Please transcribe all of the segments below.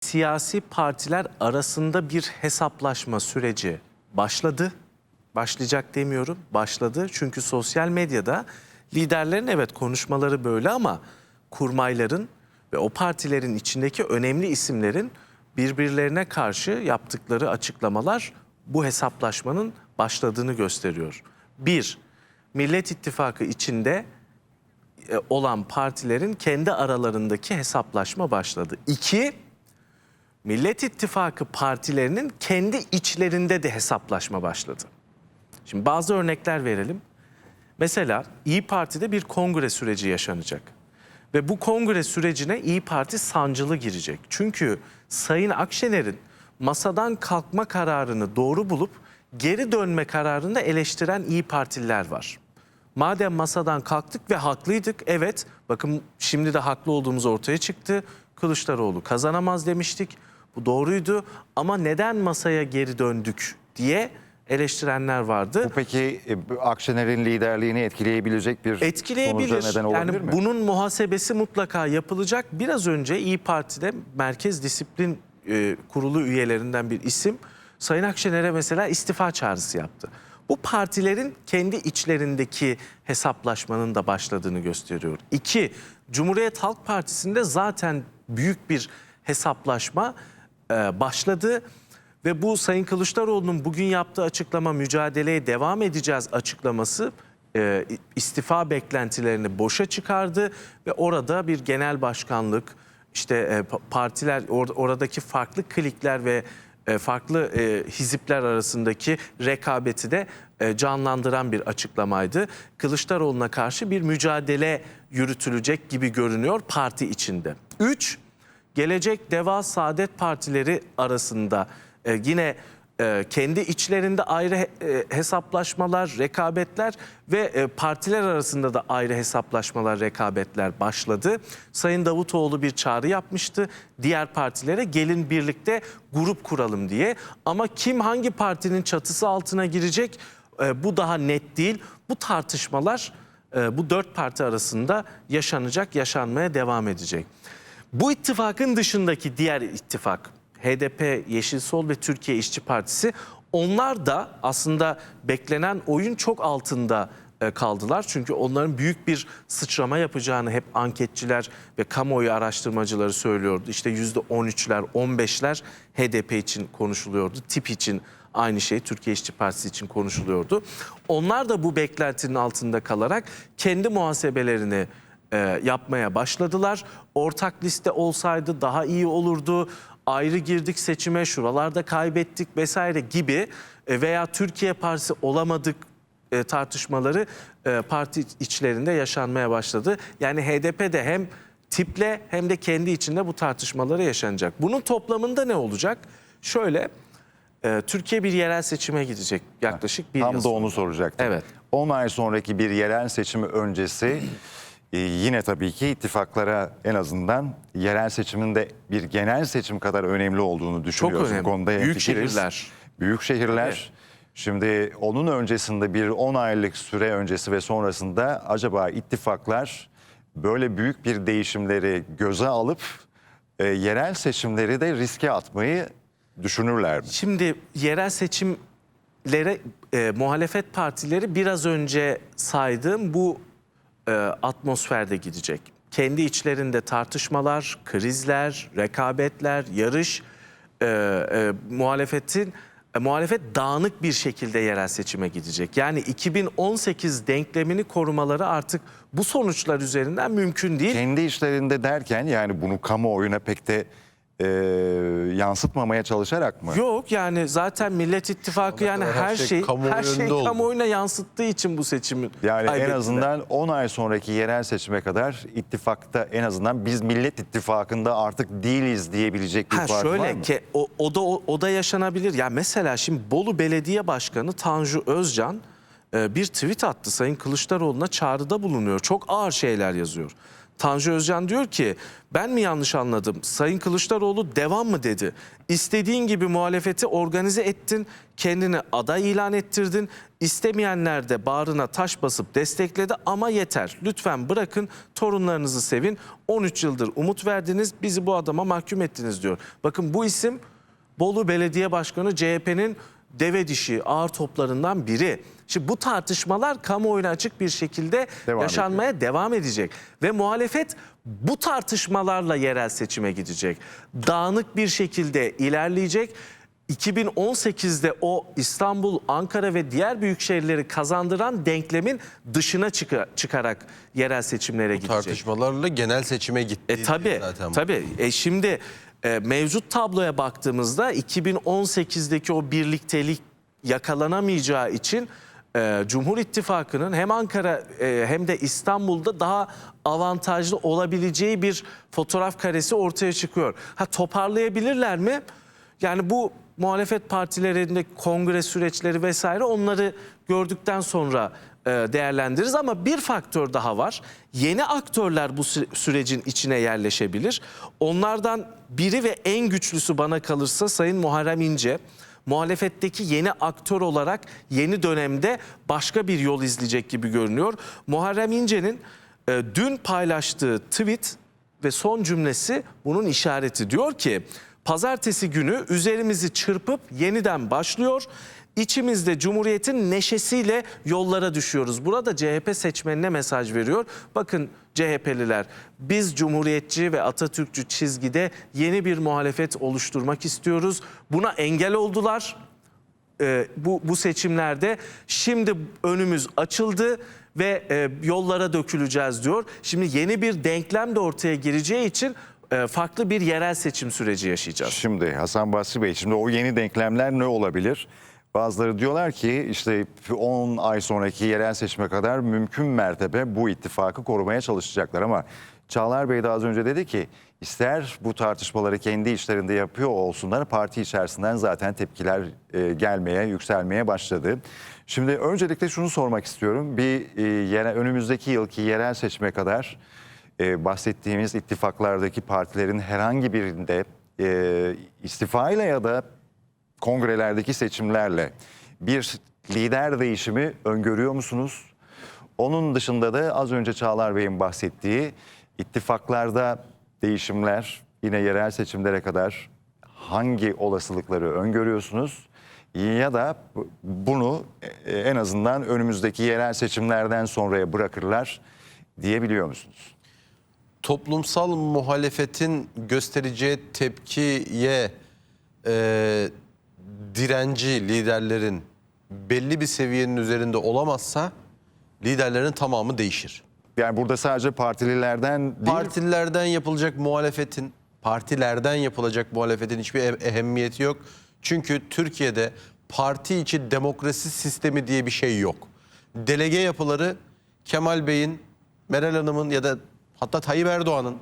siyasi partiler arasında bir hesaplaşma süreci başladı. Başlayacak demiyorum, başladı. Çünkü sosyal medyada liderlerin evet konuşmaları böyle ama kurmayların ve o partilerin içindeki önemli isimlerin birbirlerine karşı yaptıkları açıklamalar bu hesaplaşmanın başladığını gösteriyor. Bir, Millet İttifakı içinde e, olan partilerin kendi aralarındaki hesaplaşma başladı. İki, Millet İttifakı partilerinin kendi içlerinde de hesaplaşma başladı. Şimdi bazı örnekler verelim. Mesela İyi Parti'de bir kongre süreci yaşanacak. Ve bu kongre sürecine İyi Parti sancılı girecek. Çünkü Sayın Akşener'in masadan kalkma kararını doğru bulup geri dönme kararını eleştiren İyi Partililer var. Madem masadan kalktık ve haklıydık, evet bakın şimdi de haklı olduğumuz ortaya çıktı. Kılıçdaroğlu kazanamaz demiştik. Bu doğruydu ama neden masaya geri döndük diye eleştirenler vardı. Bu peki e, Akşener'in liderliğini etkileyebilecek bir Etkileyebilir. neden olabilir yani mi? bunun muhasebesi mutlaka yapılacak. Biraz önce İyi Parti'de Merkez Disiplin e, Kurulu üyelerinden bir isim Sayın Akşener'e mesela istifa çağrısı yaptı. Bu partilerin kendi içlerindeki hesaplaşmanın da başladığını gösteriyor. İki, Cumhuriyet Halk Partisi'nde zaten büyük bir hesaplaşma e, başladı. Ve bu Sayın Kılıçdaroğlu'nun bugün yaptığı açıklama mücadeleye devam edeceğiz açıklaması e, istifa beklentilerini boşa çıkardı ve orada bir genel başkanlık işte e, pa- partiler or- oradaki farklı klikler ve farklı hizipler arasındaki rekabeti de canlandıran bir açıklamaydı. Kılıçdaroğlu'na karşı bir mücadele yürütülecek gibi görünüyor parti içinde. Üç, Gelecek Deva Saadet Partileri arasında e, yine e, kendi içlerinde ayrı he- e, hesaplaşmalar, rekabetler ve e, partiler arasında da ayrı hesaplaşmalar, rekabetler başladı. Sayın Davutoğlu bir çağrı yapmıştı diğer partilere gelin birlikte grup kuralım diye. Ama kim hangi partinin çatısı altına girecek e, bu daha net değil. Bu tartışmalar e, bu dört parti arasında yaşanacak, yaşanmaya devam edecek. Bu ittifakın dışındaki diğer ittifak HDP, Yeşil Sol ve Türkiye İşçi Partisi onlar da aslında beklenen oyun çok altında e, kaldılar. Çünkü onların büyük bir sıçrama yapacağını hep anketçiler ve kamuoyu araştırmacıları söylüyordu. İşte %13'ler, 15'ler HDP için konuşuluyordu. TİP için aynı şey Türkiye İşçi Partisi için konuşuluyordu. Onlar da bu beklentinin altında kalarak kendi muhasebelerini e, yapmaya başladılar. Ortak liste olsaydı daha iyi olurdu. Ayrı girdik seçime, şuralarda kaybettik vesaire gibi e, veya Türkiye Partisi olamadık e, tartışmaları e, parti içlerinde yaşanmaya başladı. Yani HDP de hem tiple hem de kendi içinde bu tartışmaları yaşanacak. Bunun toplamında ne olacak? Şöyle, e, Türkiye bir yerel seçime gidecek yaklaşık bir Tam yıl da sonra. onu soracaktım. Evet. 10 ay sonraki bir yerel seçimi öncesi e, yine tabii ki ittifaklara en azından yerel seçimin de bir genel seçim kadar önemli olduğunu düşünüyoruz. önemli. Bu konuda Büyük hemfikiriz. şehirler. Büyük şehirler. Evet. Şimdi onun öncesinde bir 10 aylık süre öncesi ve sonrasında acaba ittifaklar böyle büyük bir değişimleri göze alıp e, yerel seçimleri de riske atmayı düşünürler mi? Şimdi yerel seçimlere e, muhalefet partileri biraz önce saydığım bu e, atmosferde gidecek. Kendi içlerinde tartışmalar, krizler, rekabetler, yarış, e, e, muhalefetin e, muhalefet dağınık bir şekilde yerel seçime gidecek. Yani 2018 denklemini korumaları artık bu sonuçlar üzerinden mümkün değil. Kendi işlerinde derken yani bunu kamuoyuna pek de e, yansıtmamaya çalışarak mı? Yok yani zaten Millet İttifakı yani her her şey şey her şey oldu. kamuoyuna yansıttığı için bu seçimi Yani en kaybettiler. azından 10 ay sonraki yerel seçime kadar ittifakta en azından biz Millet İttifakı'nda artık değiliz diyebilecek bir Ha parti var şöyle mı? ki o, o da o, o da yaşanabilir. Ya mesela şimdi Bolu Belediye Başkanı Tanju Özcan e, bir tweet attı. Sayın Kılıçdaroğlu'na çağrıda bulunuyor. Çok ağır şeyler yazıyor. Tanju Özcan diyor ki ben mi yanlış anladım? Sayın Kılıçdaroğlu devam mı dedi? İstediğin gibi muhalefeti organize ettin, kendini aday ilan ettirdin. İstemeyenler de bağrına taş basıp destekledi ama yeter. Lütfen bırakın torunlarınızı sevin. 13 yıldır umut verdiniz, bizi bu adama mahkum ettiniz diyor. Bakın bu isim Bolu Belediye Başkanı CHP'nin deve dişi ağır toplarından biri. Şimdi bu tartışmalar kamuoyuna açık bir şekilde Devam yaşanmaya devam edecek. Ve muhalefet bu tartışmalarla yerel seçime gidecek. Dağınık bir şekilde ilerleyecek. 2018'de o İstanbul, Ankara ve diğer büyük şehirleri kazandıran denklemin dışına çıka- çıkarak yerel seçimlere gidecek. Tartışmalarla genel seçime gitti. E tabi zaten. tabi. E şimdi e, mevcut tabloya baktığımızda 2018'deki o birliktelik yakalanamayacağı için e, Cumhur İttifakı'nın hem Ankara e, hem de İstanbul'da daha avantajlı olabileceği bir fotoğraf karesi ortaya çıkıyor. Ha toparlayabilirler mi? Yani bu muhalefet partilerinde kongre süreçleri vesaire onları gördükten sonra değerlendiririz ama bir faktör daha var. Yeni aktörler bu sü- sürecin içine yerleşebilir. Onlardan biri ve en güçlüsü bana kalırsa Sayın Muharrem İnce. Muhalefetteki yeni aktör olarak yeni dönemde başka bir yol izleyecek gibi görünüyor. Muharrem İnce'nin e, dün paylaştığı tweet ve son cümlesi bunun işareti. Diyor ki pazartesi günü üzerimizi çırpıp yeniden başlıyor. İçimizde Cumhuriyet'in neşesiyle yollara düşüyoruz. Burada CHP seçmenine mesaj veriyor. Bakın CHP'liler biz Cumhuriyetçi ve Atatürkçü çizgide yeni bir muhalefet oluşturmak istiyoruz. Buna engel oldular e, bu, bu seçimlerde. Şimdi önümüz açıldı ve e, yollara döküleceğiz diyor. Şimdi yeni bir denklem de ortaya gireceği için e, farklı bir yerel seçim süreci yaşayacağız. Şimdi Hasan Basri Bey şimdi o yeni denklemler ne olabilir? Bazıları diyorlar ki işte 10 ay sonraki yerel seçime kadar mümkün mertebe bu ittifakı korumaya çalışacaklar ama Çağlar Bey de az önce dedi ki ister bu tartışmaları kendi içlerinde yapıyor olsunlar parti içerisinden zaten tepkiler e, gelmeye, yükselmeye başladı. Şimdi öncelikle şunu sormak istiyorum. Bir e, yere, önümüzdeki yılki yerel seçime kadar e, bahsettiğimiz ittifaklardaki partilerin herhangi birinde e, istifayla ya da kongrelerdeki seçimlerle bir lider değişimi öngörüyor musunuz? Onun dışında da az önce Çağlar Bey'in bahsettiği ittifaklarda değişimler yine yerel seçimlere kadar hangi olasılıkları öngörüyorsunuz? Ya da bu- bunu e, en azından önümüzdeki yerel seçimlerden sonraya bırakırlar diyebiliyor musunuz? Toplumsal muhalefetin göstereceği tepkiye e, direnci liderlerin belli bir seviyenin üzerinde olamazsa liderlerin tamamı değişir. Yani burada sadece partililerden değil, Partililerden yapılacak muhalefetin, partilerden yapılacak muhalefetin hiçbir e- ehemmiyeti yok. Çünkü Türkiye'de parti içi demokrasi sistemi diye bir şey yok. Delege yapıları Kemal Bey'in, Meral Hanım'ın ya da hatta Tayyip Erdoğan'ın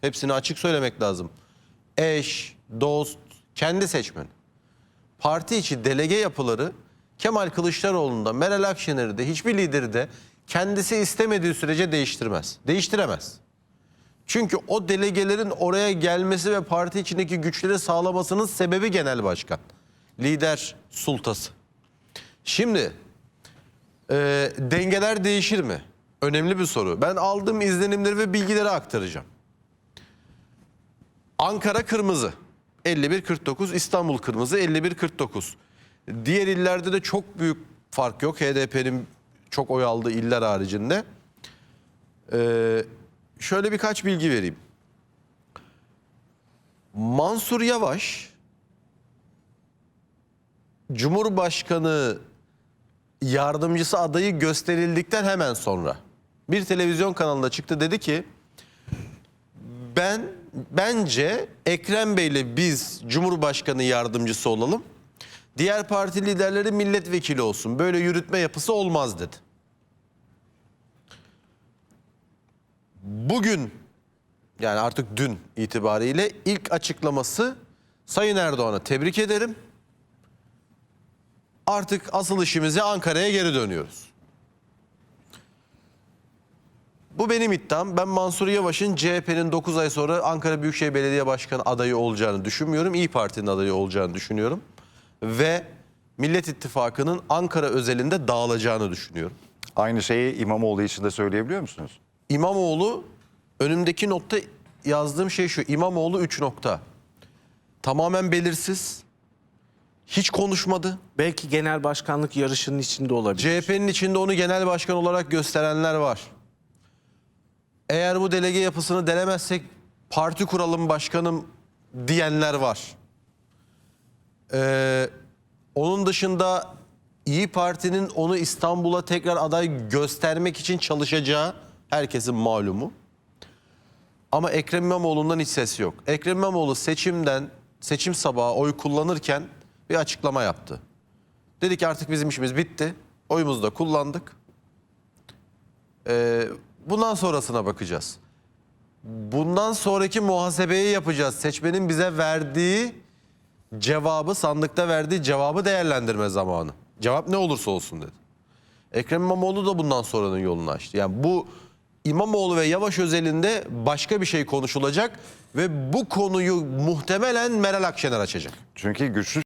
hepsini açık söylemek lazım. Eş, dost, kendi seçmen. Parti içi delege yapıları Kemal Kılıçdaroğlu'nda, Meral Akşener'i de hiçbir lideri de kendisi istemediği sürece değiştirmez. Değiştiremez. Çünkü o delegelerin oraya gelmesi ve parti içindeki güçleri sağlamasının sebebi genel başkan. Lider sultası. Şimdi e, dengeler değişir mi? Önemli bir soru. Ben aldığım izlenimleri ve bilgileri aktaracağım. Ankara kırmızı 51-49, İstanbul kırmızı 51-49. Diğer illerde de çok büyük fark yok. HDP'nin çok oy aldığı iller haricinde. Ee, şöyle birkaç bilgi vereyim. Mansur Yavaş Cumhurbaşkanı yardımcısı adayı gösterildikten hemen sonra bir televizyon kanalında çıktı dedi ki ben bence Ekrem Bey'le biz Cumhurbaşkanı yardımcısı olalım. Diğer parti liderleri milletvekili olsun. Böyle yürütme yapısı olmaz dedi. Bugün yani artık dün itibariyle ilk açıklaması Sayın Erdoğan'a tebrik ederim. Artık asıl işimize Ankara'ya geri dönüyoruz. Bu benim iddiam. Ben Mansur Yavaş'ın CHP'nin 9 ay sonra Ankara Büyükşehir Belediye Başkanı adayı olacağını düşünmüyorum. İyi Parti'nin adayı olacağını düşünüyorum. Ve Millet İttifakı'nın Ankara özelinde dağılacağını düşünüyorum. Aynı şeyi İmamoğlu için de söyleyebiliyor musunuz? İmamoğlu önümdeki notta yazdığım şey şu. İmamoğlu 3 nokta. Tamamen belirsiz. Hiç konuşmadı. Belki genel başkanlık yarışının içinde olabilir. CHP'nin içinde onu genel başkan olarak gösterenler var. Eğer bu delege yapısını denemezsek parti kuralım başkanım diyenler var. Ee, onun dışında İyi Parti'nin onu İstanbul'a tekrar aday göstermek için çalışacağı herkesin malumu. Ama Ekrem İmamoğlu'ndan hiç ses yok. Ekrem İmamoğlu seçimden, seçim sabahı oy kullanırken bir açıklama yaptı. Dedi ki artık bizim işimiz bitti. Oyumuzu da kullandık. Ee, bundan sonrasına bakacağız. Bundan sonraki muhasebeyi yapacağız. Seçmenin bize verdiği cevabı, sandıkta verdiği cevabı değerlendirme zamanı. Cevap ne olursa olsun dedi. Ekrem İmamoğlu da bundan sonranın yolunu açtı. Yani bu İmamoğlu ve Yavaş özelinde başka bir şey konuşulacak ve bu konuyu muhtemelen Meral Akşener açacak. Çünkü güçlü